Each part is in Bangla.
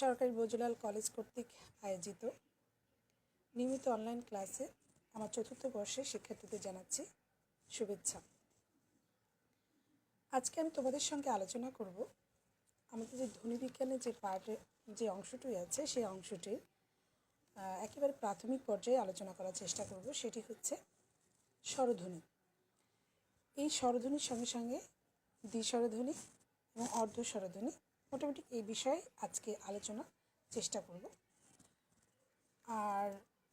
সরকারি বজুলাল কলেজ কর্তৃক আয়োজিত নিয়মিত অনলাইন ক্লাসে আমার চতুর্থ বর্ষের শিক্ষার্থীদের জানাচ্ছি শুভেচ্ছা। আজকে আমি তোমাদের সঙ্গে আলোচনা করব আমাদের যে ধ্বনিবিজ্ঞানের যে পার্টের যে অংশটি আছে সেই অংশটির একেবারে প্রাথমিক পর্যায়ে আলোচনা করার চেষ্টা করব, সেটি হচ্ছে স্বরধ্বনি। এই স্বরধ্বনির সঙ্গে সঙ্গে দ্বিস্বরধ্বনি এবং অর্ধ স্বরধ্বনি মোটামুটি এই বিষয়ে আজকে আলোচনা চেষ্টা করব। আর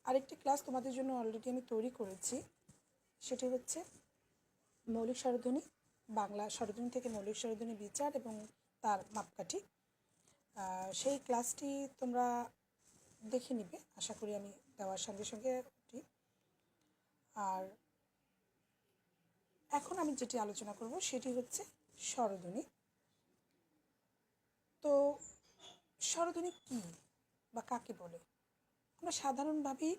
আরেকটি ক্লাস তোমাদের জন্য অলরেডি আমি তৈরি করেছি। সেটি হচ্ছে মৌলিক স্বরধ্বনি বাংলা স্বরধ্বনি থেকে মৌলিক স্বরধ্বনি বিচার এবং তার মাপকাঠি। সেই ক্লাসটি তোমরা দেখে নিবে, আশা করি আমি দেওয়ার সঙ্গে সঙ্গে আর এখন আমি যেটি আলোচনা করব সেটি হচ্ছে স্বরধ্বনি তো স্বরধ্বনি কী বা কাকে বলে? আমরা সাধারণভাবেই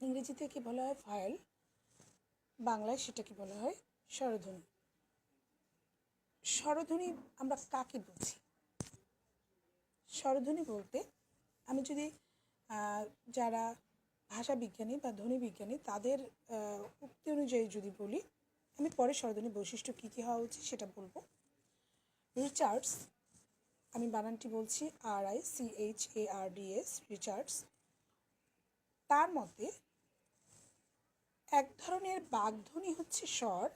ইংরেজিতে কি বলা হয়? ফাইল বাংলায় সেটাকে বলা হয় স্বরধ্বনি। স্বরধ্বনি আমরা কাকে বুঝি? স্বরধ্বনি বলতে আমি যদি যারা ভাষা বিজ্ঞানী বা ধ্বনি বিজ্ঞানী, তাদের উক্তি অনুযায়ী যদি বলি, আমি পরে স্বরধ্বনি বৈশিষ্ট্য কী কী হওয়া উচিত সেটা বলব। রিচার্ডস আমি বানানটি বলছি R I C H A R D S Richards তার মতে, এক ধরনের বাগধ্বনি হচ্ছে স্বর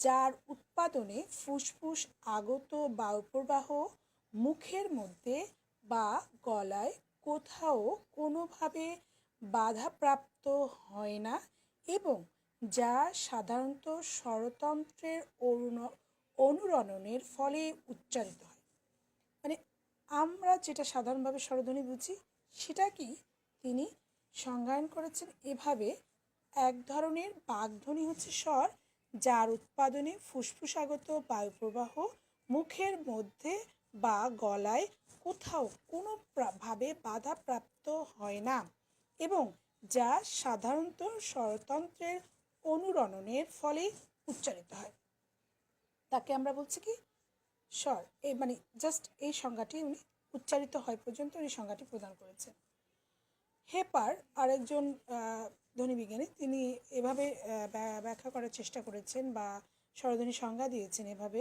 যার উৎপাদনে ফুসফুস আগত বায়ুপ্রবাহ মুখের মধ্যে বা গলায় কোথাও কোনোভাবে বাধাপ্রাপ্ত হয় না এবং যা সাধারণত স্বরতন্ত্রের অনুরণনের ফলে উচ্চারিত হয়। আমরা যেটা সাধারণভাবে স্বরধ্বনি বুঝি, সেটা কি? তিনি সংজ্ঞায়ন করেছেন এভাবে, এক ধরনের বাগধ্বনি হচ্ছে স্বর যার উৎপাদনে ফুসফুসাগত বায়ুপ্রবাহ মুখের মধ্যে বা গলায় কোথাও কোনো ভাবে বাধাপ্রাপ্ত হয় না এবং যা সাধারণত স্বরতন্ত্রের অনুরণনের ফলে উচ্চারিত হয়। তাকে আমরা বলছি কি? স্বর এই মানে জাস্ট এই সংজ্ঞাটি উনি উচ্চারিত হয় পর্যন্ত উনি সংজ্ঞাটি প্রদান করেছেন। হেপার আরেকজন আহ, ধ্বনিবিজ্ঞানী তিনি এভাবে ব্যা- ব্যাখ্যা করার চেষ্টা করেছেন বা স্বরধ্বনি সংজ্ঞা দিয়েছেন এভাবে।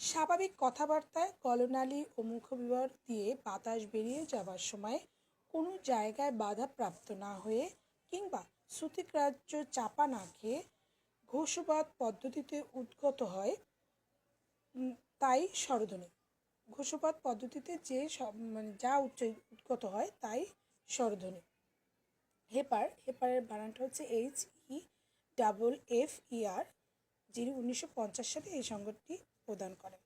স্বাভাবিক কথাবার্তায় গলনালী ও মুখবিবর দিয়ে বাতাস বেরিয়ে যাবার সময় কোনো জায়গায় বাধা প্রাপ্ত না হয়ে কিংবা শ্রুতিগ্রাহ্য চাপা না খেয়ে ঘোষবাদ পদ্ধতিতে উদ্গত হয় তাই স্বরধ্বনি। ঘোষপাত পদ্ধতিতে যে সব- মানে যা উচ্চ উদ্গত হয় তাই স্বরধ্বনি। হেপার, হেপারের বানানটা হচ্ছে H E double F R যিনি উনিশশো পঞ্চাশ সালে এই সংগঠনটি প্রদান করেন।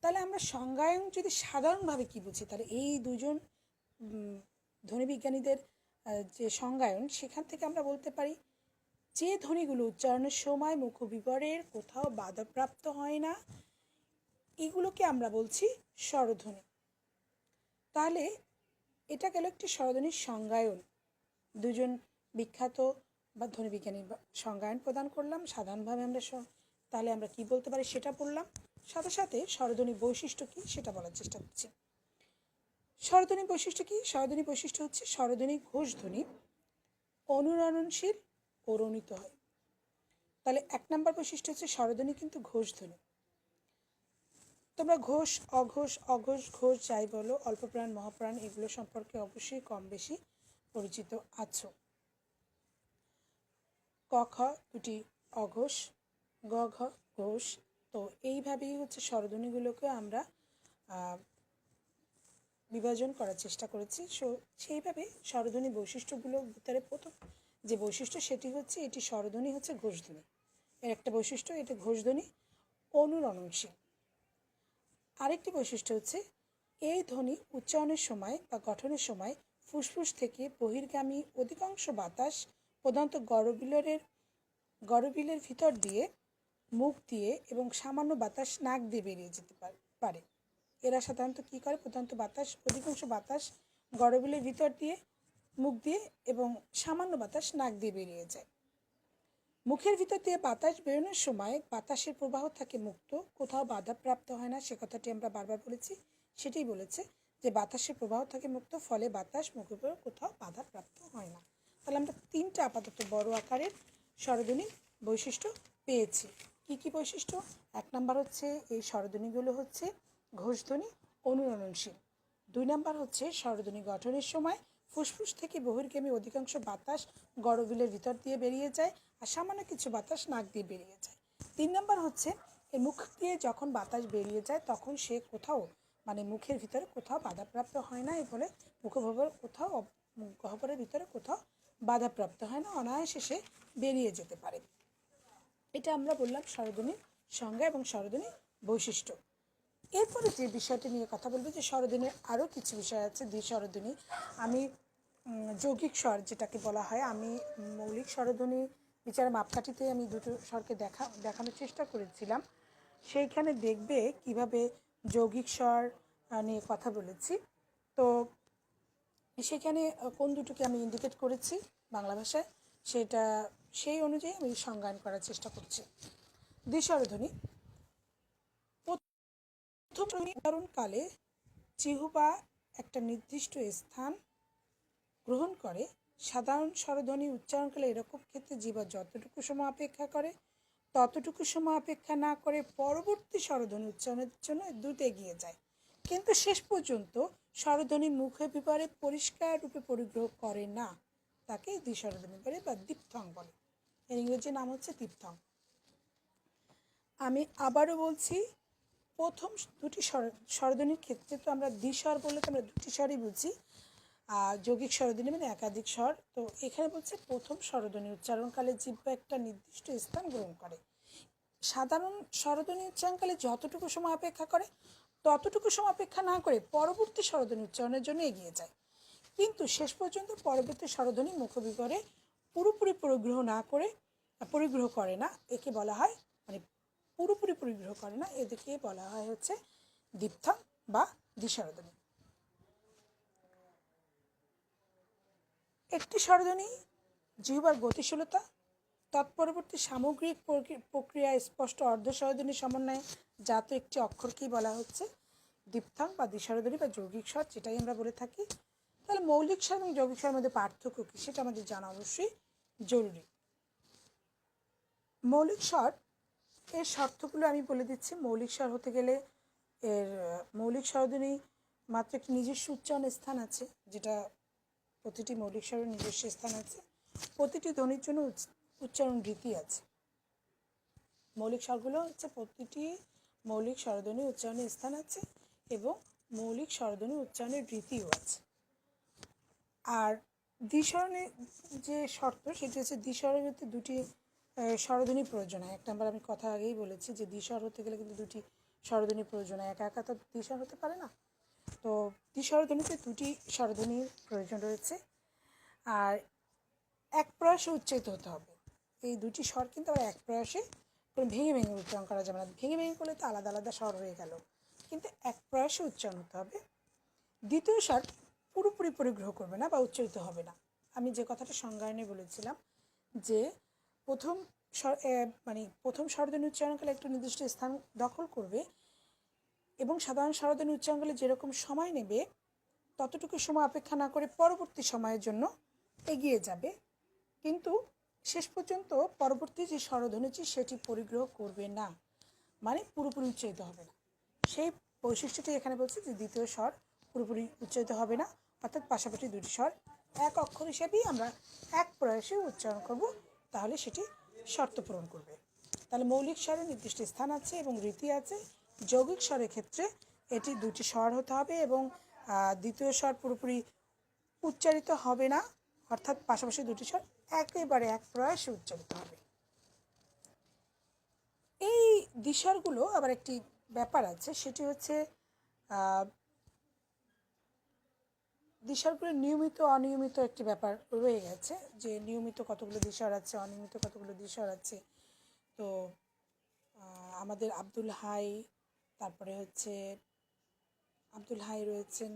তাহলে আমরা সংজ্ঞায়ন যদি সাধারণভাবে কি বুঝি, তাহলে এই দুজন ধ্বনিবিজ্ঞানীদের যে সংজ্ঞায়ন, সেখান থেকে আমরা বলতে পারি যে ধ্বনিগুলো উচ্চারণের সময় মুখবিবরের কোথাও বাধাপ্রাপ্ত হয় না, এগুলোকে আমরা বলছি স্বরধ্বনি। তাহলে এটা গেল একটি স্বরধ্বনির সংজ্ঞায়ন। দুজন বিখ্যাত বা ধ্বনিবিজ্ঞানী সংজ্ঞায়ন প্রদান করলাম, সাধারণভাবে আমরা তাহলে আমরা কি বলতে পারি সেটা পড়লাম। সাথে সাথে স্বরধ্বনি বৈশিষ্ট্য কী সেটা বলার চেষ্টা করছি। স্বরধ্বনি বৈশিষ্ট্য কী? স্বরধ্বনির বৈশিষ্ট্য হচ্ছে স্বরধ্বনি ঘোষধ্বনি, অনুরণনশীল ও রণিত হয়। তাহলে এক নম্বর বৈশিষ্ট্য হচ্ছে স্বরধ্বনি কিন্তু ঘোষধ্বনি তোমরা ঘোষ, অঘোষ অঘোষ, ঘোষ যাই বলো, অল্পপ্রাণ, মহাপ্রাণ এগুলো সম্পর্কে অবশ্যই কম বেশি পরিচিত আছো। ক, খ দুটি অঘোষ, গ, ঘ, ঘোষ। তো এইভাবেই হচ্ছে স্বরধ্বনিগুলোকে আমরা বিভাজন করার চেষ্টা করেছি। সো সেইভাবে স্বরধ্বনি বৈশিষ্ট্যগুলোর ভিতরে প্রথম যে বৈশিষ্ট্য সেটি হচ্ছে এটি স্বরধ্বনি হচ্ছে ঘোষধ্বনি। এর একটা বৈশিষ্ট্য, এটি ঘোষধ্বনি অনুরণনশীল। আরেকটি বৈশিষ্ট্য হচ্ছে, এই ধ্বনি উচ্চারণের সময় বা গঠনের সময় ফুসফুস থেকে বহির্গামী অধিকাংশ বাতাস প্রধানত গরবিলের গরবিলের ভিতর দিয়ে মুখ দিয়ে এবং সামান্য বাতাস নাক দিয়ে বেরিয়ে যেতে পারে। এরা সাধারণত কী করে? প্রধানত বাতাস অধিকাংশ বাতাস গরবিলের ভিতর দিয়ে মুখ দিয়ে এবং সামান্য বাতাস নাক দিয়ে বেরিয়ে যায়। মুখের ভিতর দিয়ে বাতাস বেরোনোর সময় বাতাসের প্রবাহ থাকে মুক্ত, কোথাও বাধাপ্রাপ্ত হয় না, সে কথাটি আমরা বারবার বলেছি, সেটাই বলেছে যে বাতাসের প্রবাহ থাকে মুক্ত, ফলে বাতাস মুখের উপর কোথাও বাধাপ্রাপ্ত হয় না। তাহলে আমরা তিনটা আপাতত বড় আকারের স্বরধ্বনির বৈশিষ্ট্য পেয়েছি। কি কি বৈশিষ্ট্য? এক নাম্বার হচ্ছে এই স্বরধ্বনিগুলো হচ্ছে ঘোষধ্বনি অনুরণনশীল। দুই নাম্বার হচ্ছে স্বরধ্বনি গঠনের সময় ফুসফুস থেকে বহির্গামী অধিকাংশ বাতাস গড়বিলের ভিতর দিয়ে বেরিয়ে যায় আর সামান্য কিছু বাতাস নাক দিয়ে বেরিয়ে যায়। তিন নম্বর হচ্ছে এই মুখ দিয়ে যখন বাতাস বেরিয়ে যায়, তখন সে কোথাও মানে মুখের ভিতরে কোথাও বাধাপ্রাপ্ত হয় না এর ফলে মুখগহ্বর কোথাও গহ্বরের ভিতরে কোথাও বাধাপ্রাপ্ত হয় না, অনায়াসে সে বেরিয়ে যেতে পারে। এটা আমরা বললাম স্বরধ্বনির সংজ্ঞা এবং স্বরধ্বনির বৈশিষ্ট্য। এরপরে যে বিষয়টি নিয়ে কথা বলব, যে স্বরধ্বনির আরও কিছু বিষয় আছে। দুই স্বরধ্বনি, আমি যৌগিক স্বর যেটাকে বলা হয়, আমি মৌলিক স্বরধ্বনি বিচার মাপকাঠিতে আমি দুটো স্বরকে দেখা, দেখানোর চেষ্টা করেছিলাম। সেইখানে দেখবে কীভাবে যৌগিক স্বর নিয়ে কথা বলেছি। তো সেখানে কোন দুটোকে আমি ইন্ডিকেট করেছি বাংলা ভাষায়, সেটা, সেই অনুযায়ী আমি সংজ্ঞায়ন করার চেষ্টা করছি। দ্বিস্বরধ্বনি প্রথম কালে জিহুবা একটা নির্দিষ্ট স্থান গ্রহণ করে। সাধারণ স্বরধ্বনি উচ্চারণকালে এরকম ক্ষেত্রে জীবা যতটুকু সময় অপেক্ষা করে, ততটুকু সময় অপেক্ষা না করে পরবর্তী স্বরধ্বনি উচ্চারণের জন্য দ্রুত এগিয়ে যায়। কিন্তু শেষ পর্যন্ত স্বরধ্বনি মুখে বিপারে পরিষ্কার রূপে পরিগ্রহ করে না, তাকে দ্বিস্বরধ্বনি বলে বা দীপ্থং বলে। এর ইংরেজি নাম হচ্ছে দীপ্থং আমি আবারও বলছি প্রথম দুটি স্বর, স্বরধ্বনির ক্ষেত্রে তো আমরা দ্বিস্বর বললে তো আমরা দুটি স্বরই বুঝি। আর যৌগিক স্বরধ্বনি মানে একাধিক স্বর। তো এখানে বলছে প্রথম স্বরধ্বনি উচ্চারণকালে জিহ্বা একটা নির্দিষ্ট স্থান গ্রহণ করে। সাধারণ স্বরধ্বনি উচ্চারণকালে যতটুকু সময় অপেক্ষা করে, ততটুকু সময় অপেক্ষা না করে পরবর্তী স্বরধ্বনি উচ্চারণের জন্য এগিয়ে যায়। কিন্তু শেষ পর্যন্ত পরবর্তী স্বরধ্বনি মুখবিবরে পুরোপুরি পরিগ্রহ না করে, পরিগ্রহ করে না। একে বলা হয় পুরোপুরি পরিগ্রহ করে না। এদেরকে বলা হয় হচ্ছে দীপ্থং বা দ্বিস্বরধ্বনি একটি স্বরধ্বনি জিহ্বার গতিশীলতা, তৎপরবর্তী সামগ্রিক প্রক্রি- প্রক্রিয়া স্পষ্ট অর্ধ স্বরধ্বনি সমন্বয়ে জাত একটি অক্ষরকেই বলা হচ্ছে? দীপ্থাং বা দ্বিস্বরধ্বনি বা যৌগিক স্বর যেটাই আমরা বলে থাকি। তাহলে মৌলিক স্বর এবং যৌগিক স্বরের মধ্যে পার্থক্য কী সেটা আমাদের জানা অবশ্যই জরুরি। মৌলিক স্বর এর শর্তগুলো আমি বলে দিচ্ছি। মৌলিক স্বর হতে গেলে এর মৌলিক স্বরধ্বনি মাত্র একটি নিজস্ব উচ্চারণ স্থান আছে, যেটা প্রতিটি মৌলিক স্বরের নিজস্ব স্থান আছে। প্রতিটি ধ্বনির জন্য উচ্চ- উচ্চারণ রীতি আছে। মৌলিক স্বরগুলো হচ্ছে প্রতিটি মৌলিক স্বরধ্বনি উচ্চারণের স্থান আছে এবং মৌলিক স্বরধ্বনি উচ্চারণের রীতিও আছে। আর দ্বিস্বরণের যে শর্ত, সেটি হচ্ছে দ্বিস্বরের হতে দুটি স্বরধ্বনি প্রয়োজন হয়। এক নম্বর আমি কথা আগেই বলেছি যে দ্বিস্বর হতে গেলে কিন্তু দুটি স্বরধ্বনি প্রয়োজন হয়। একা একা তো দ্বিস্বর হতে পারে না। তো দ্বিস্বরধ্বনিতে দুটি স্বরধ্বনির প্রয়োজন রয়েছে। আর এক প্রয়াসে উচ্চারিত হতে হবে। এই দুটি স্বর কিন্তু আবার এক প্রয়াসে ভেঙে ভেঙে উচ্চারণ করা যাবে না। ভেঙে ভেঙে করলে তো আলাদা আলাদা স্বর হয়ে গেল। কিন্তু এক প্রয়াসে উচ্চারণ হতে হবে। দ্বিতীয় স্বর পুরোপুরি পরিগ্রহ করবে না বা উচ্চারিত হবে না। আমি যে কথাটা সংজ্ঞায়নে বলেছিলাম যে প্রথম মানে প্রথম স্বরধ্বনি উচ্চারণকালে একটু নির্দিষ্ট স্থান দখল করবে এবং সাধারণ স্বরধ্বনি উচ্চারণকালে যেরকম সময় নেবে, ততটুকু সময় অপেক্ষা না করে পরবর্তী সময়ের জন্য এগিয়ে যাবে। কিন্তু শেষ পর্যন্ত পরবর্তী যে স্বরধ্বনিটি সেটি পরিগ্রহ করবে না। মানে পুরোপুরি উচ্চারিত হবে না। সেই বৈশিষ্ট্যটি এখানে বলছে যে দ্বিতীয় স্বর পুরোপুরি উচ্চারিত হবে না, অর্থাৎ পাশাপাশি দুটি স্বর এক অক্ষর হিসেবেই আমরা এক প্রয়াসে উচ্চারণ করব। তাহলে সেটি শর্ত পূরণ করবে। তাহলে মৌলিক স্বরে নির্দিষ্ট স্থান আছে এবং রীতি আছে। যৌগিক স্বরের ক্ষেত্রে এটি দুটি স্বর হতে হবে এবং দ্বিতীয় স্বর পুরোপুরি উচ্চারিত হবে না। অর্থাৎ পাশাপাশি দুটি স্বর একেবারে এক প্রয়াসে উচ্চারিত হবে। এই দিশারগুলো আবার একটি ব্যাপার আছে। সেটি হচ্ছে দিশারগুলো নিয়মিত অনিয়মিত একটি ব্যাপার রয়ে গেছে যে নিয়মিত কতগুলো দিশার আছে, অনিয়মিত কতগুলো দিশার আছে। তো আমাদের আব্দুল হাই, তারপরে হচ্ছে আব্দুল হাই রয়েছেন।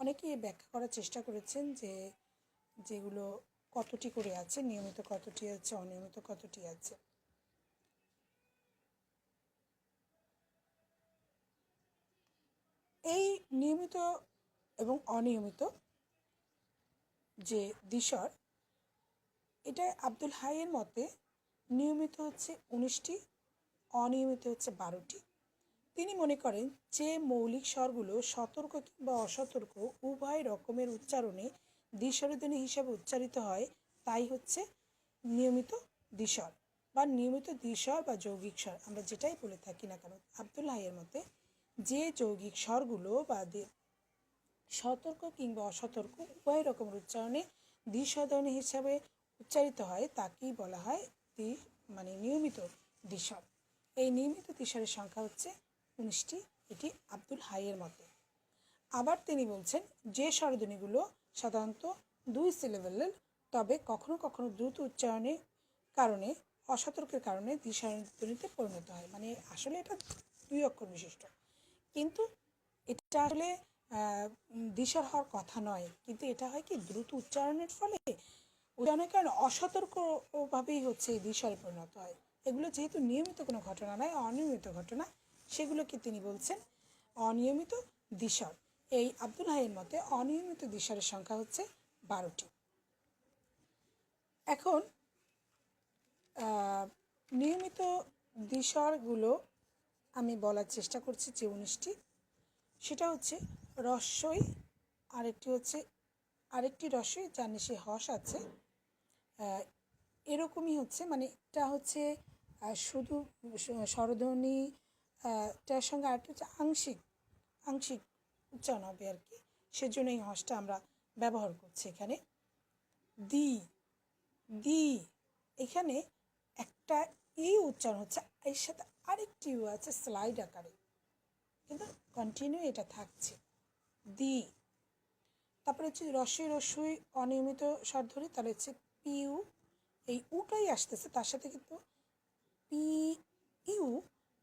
অনেকেই ব্যাখ্যা করার চেষ্টা করেছেন যে যেগুলো কতটি করে আছে, নিয়মিত কতটি আছে, অনিয়মিত কতটি আছে। এই নিয়মিত এবং অনিয়মিত যে দিশর, এটা আব্দুল হাইয়ের মতে নিয়মিত হচ্ছে উনিশটি, অনিয়মিত হচ্ছে বারোটি। তিনি মনে করেন যে মৌলিক স্বরগুলো সতর্ক কিংবা অসতর্ক উভয় রকমের উচ্চারণে দ্বিস্বরধ্বনি হিসাবে উচ্চারিত হয়, তাই হচ্ছে নিয়মিত দ্বিস্বর বা নিয়মিত দ্বিস্বর বা যৌগিক স্বর। আমরা যেটাই বলে থাকি না কেন, আব্দুল হাইয়ের মতে যে যৌগিক স্বরগুলো বা সতর্ক কিংবা অসতর্ক উভয় রকমের উচ্চারণে দ্বিস্বরধ্বনি হিসাবে উচ্চারিত হয়, তাকেই বলা হয় দ্বি মানে নিয়মিত দ্বিস্বর এই নিয়মিত দ্বিস্বরের সংখ্যা হচ্ছে উনিশটি, এটি আব্দুল হাইয়ের মতে। আবার তিনি বলছেন, যে স্বরধ্বনিগুলো সাধারণত দুই সিলেবেলের, তবে কখনো কখনো দ্রুত উচ্চারণের কারণে, অসতর্কের কারণে দ্বিস্বরধ্বনিতে পরিণত হয়। মানে আসলে এটা দুই অক্ষর বিশিষ্ট। কিন্তু এটা আসলে দিশার হওয়ার কথা নয়। কিন্তু এটা হয় কি, দ্রুত উচ্চারণের ফলে উচ্চারণের কারণে অসতর্কভাবেই হচ্ছে এই দিশারে পরিণত হয়। এগুলো যেহেতু নিয়মিত কোনো ঘটনা নয়, অনিয়মিত ঘটনা, সেগুলোকে তিনি বলছেন অনিয়মিত দিশার। এই আব্দুল হাইয়ের মতে অনিয়মিত দিশারের সংখ্যা হচ্ছে বারোটি। এখন নিয়মিত দিশারগুলো আমি বলার চেষ্টা করছি যে উনিশটি। সেটা হচ্ছে রস্যই আরেকটি হচ্ছে আরেকটি রস্যই যার নিচে হস আছে। এরকমই হচ্ছে মানে এটা হচ্ছে শুধু স- স্বরধ্বনি আহ, তার সঙ্গে আরেকটা হচ্ছে আংশিক আংশিক উচ্চারণ হবে আর কি। সেজন্য এই হসটা আমরা ব্যবহার করছি এখানে। দি দি এখানে একটা ই উচ্চারণ হচ্ছে এর সাথে আরেকটি আছে স্লাইড আকারে। কিন্তু কন্টিনিউ এটা থাকছে। দি। তারপরে হচ্ছে রসই রসই অনিয়মিত স্বর ধরি, তাহলে হচ্ছে পিউ। এই উটাই আসতেছে, তার সাথে কিন্তু পি ইউ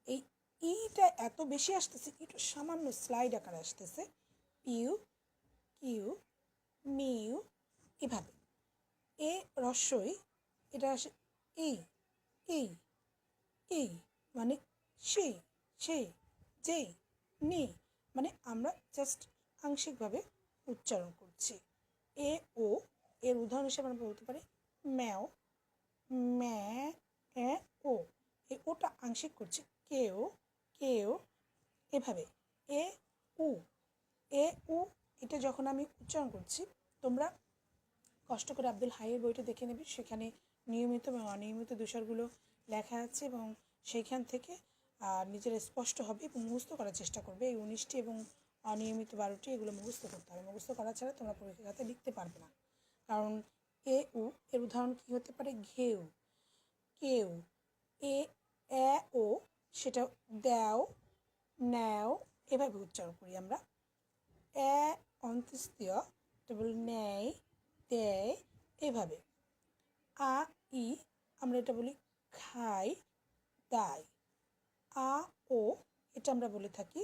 এই ইটা এত বেশি আসতেছে, একটু সামান্য স্লাইড আকারে আসতেছে। পিউ, কিউ, মিউ, এভাবে। এ রস্যই এটা আসে এই এই এই মানে সে সে, যে, নে মানে আমরা জাস্ট আংশিকভাবে উচ্চারণ করছি। এ, ও, এর উদাহরণ হিসেবে আমরা বলতে পারি ম্যাও, ম্যা ও। এই ওটা আংশিক করছি। কেও কেও, এভাবে। এ, উ এ, উ, এটা যখন আমি উচ্চারণ করছি, তোমরা কষ্ট করে আব্দুল হাইয়ের বইটা দেখে নেবে। সেখানে নিয়মিত এবং অনিয়মিত দূষরগুলো লেখা আছে এবং সেইখান থেকে নিজের স্পষ্ট হবে এবং মুখস্থ করার চেষ্টা করবে। এই উনিশটি এবং অনিয়মিত বারোটি এগুলো মুখস্থ করতে হবে। মুখস্থ করা ছাড়া তোমরা পরীক্ষাতে লিখতে পারবে না। কারণ এ, উ, এর উদাহরণ কী হতে পারে? ঘেউ। কেউ। এ এ, ও, সেটা দেও, ন্যাও, এভাবে উচ্চারণ করি আমরা। এ, অন্ত্যেষ্টিয় কেবল ন্যায়, দেয়, এভাবে। আ, ই, আমরা এটা বলি খাই দায়। আ, ও, এটা আমরা বলে থাকি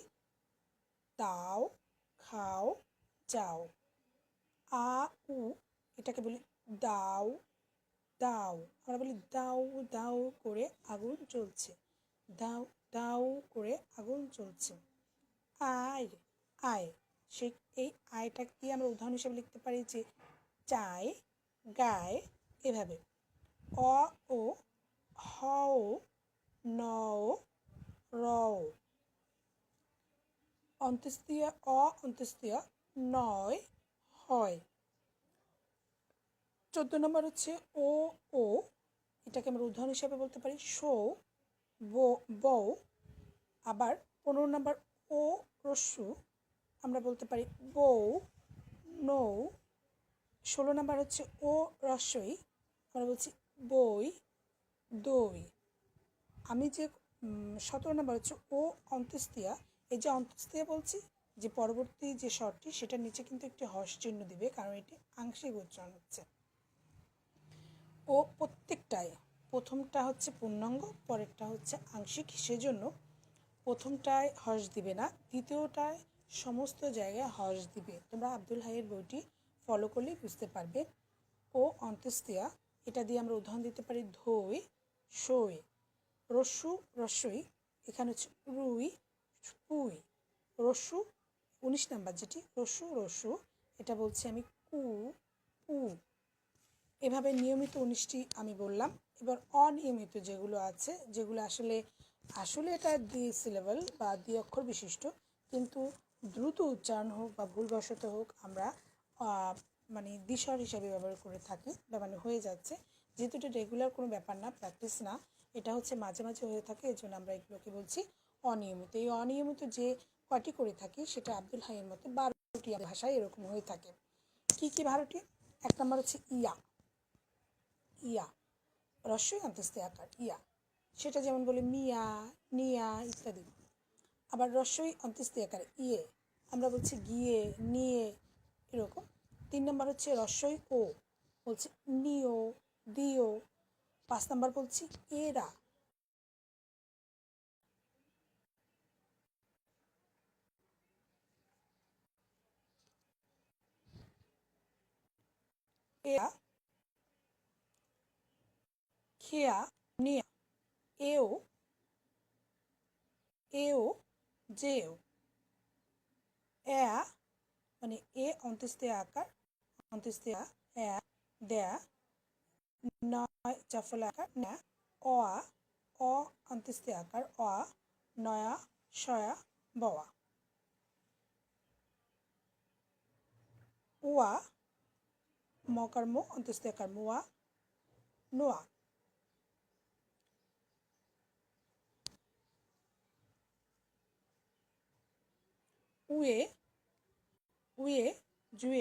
দাও খাও, যাও। আ, উ, এটাকে বলি দাও দাও। আমরা বলি দাও দাও করে আগুন চলছে দাও দাও করে আগুন চলছে আয় আয়। সে, এই আয়টা দিয়ে আমরা উদাহরণ হিসেবে লিখতে পারি যে চায়, গায়, এভাবে। অ, ও হ ন র অন্ত্যেষ্টিয়া অ অন্ত্যেষ্টিয়া নয়, হয়। চোদ্দ নম্বর হচ্ছে ও ও। এটাকে আমরা উদাহরণ হিসাবে বলতে পারি। শো বো বউ আবার পনেরো নম্বর ও, রস্যু। আমরা বলতে পারি বউ নৌ। ষোলো নম্বর হচ্ছে ও, রস্যই। আমরা বলছি বই, দই। আমি যে সতেরো নম্বর হচ্ছে ও অন্ত্যেষ্টিয়া এই যে অন্ত্যেষ্টিয়া বলছি, যে পরবর্তী যে স্বরটি সেটার নিচে কিন্তু একটি হস চিহ্ন দিবে, কারণ এটি আংশিক উচ্চারণ হচ্ছে। ও প্রত্যেকটায় প্রথমটা হচ্ছে পূর্ণাঙ্গ, পরেরটা হচ্ছে আংশিক, সেজন্য প্রথমটায় হর্ষ দিবে না, দ্বিতীয়টায় সমস্ত জায়গায় হর্ষ দিবে। তোমরা আব্দুল হাইয়ের বইটি ফলো করলেই বুঝতে পারবে। ও অন্ত্যেষ্টিয়া এটা দিয়ে আমরা উদাহরণ দিতে পারি ধই সই রস্যু রস্যই এখানে হচ্ছে রুই পুই রস্যু উনিশ নাম্বার যেটি, রসু রসু, এটা বলছি আমি কু উ এভাবে নিয়মিত উনিশটি আমি বললাম। এবার অনিয়মিত যেগুলো আছে, যেগুলো আসলে আসলে এটা দ্বি সিলেবল বা দ্বি অক্ষর বিশিষ্ট, কিন্তু দ্রুত উচ্চারণ হোক বা ভুলবশত হোক আমরা মানে দিশর হিসাবে ব্যবহার করে থাকি, বা মানে হয়ে যাচ্ছে। যেহেতু এটা রেগুলার কোনো ব্যাপার না প্র্যাকটিস না, এটা হচ্ছে মাঝে মাঝে হয়ে থাকে এই জন্য আমরা এগুলোকে বলছি অনিয়মিত। এই অনিয়মিত যে কটি করে থাকি, সেটা আব্দুল হাইয়ের মতো বারোটি ভাষায় এরকম হয়ে থাকে। কি কি বারোটি এক নম্বর হচ্ছে ইয়া। ইয়া। রস্যই অন্তস্তে আকার, ইয়া। সেটা যেমন বলি মিয়া, নিয়া ইত্যাদি। আবার রস্যই অন্তস্তে আকার ইয়ে। আমরা বলছি গিয়ে, নিয়ে, এরকম। তিন নম্বর হচ্ছে রস্যই ও, বলছি নিও, দিও। পাঁচ নম্বর বলছি এরা। এরা খেয়া নিয়া, এও এও, যেও। এ মানে এ অন্ত্যেষ্টি আকার অন্ত্যেষ্টি আ এ দেয়া নয় জাফল আকার, না, অ অ অন্ত্যেষ্টি আকার, অ, নয়া শয়া বওয়া। উয়া মকর্ম অন্তস্থ আকার মুয়া নোয়া উয়ে উয়ে জুয়ে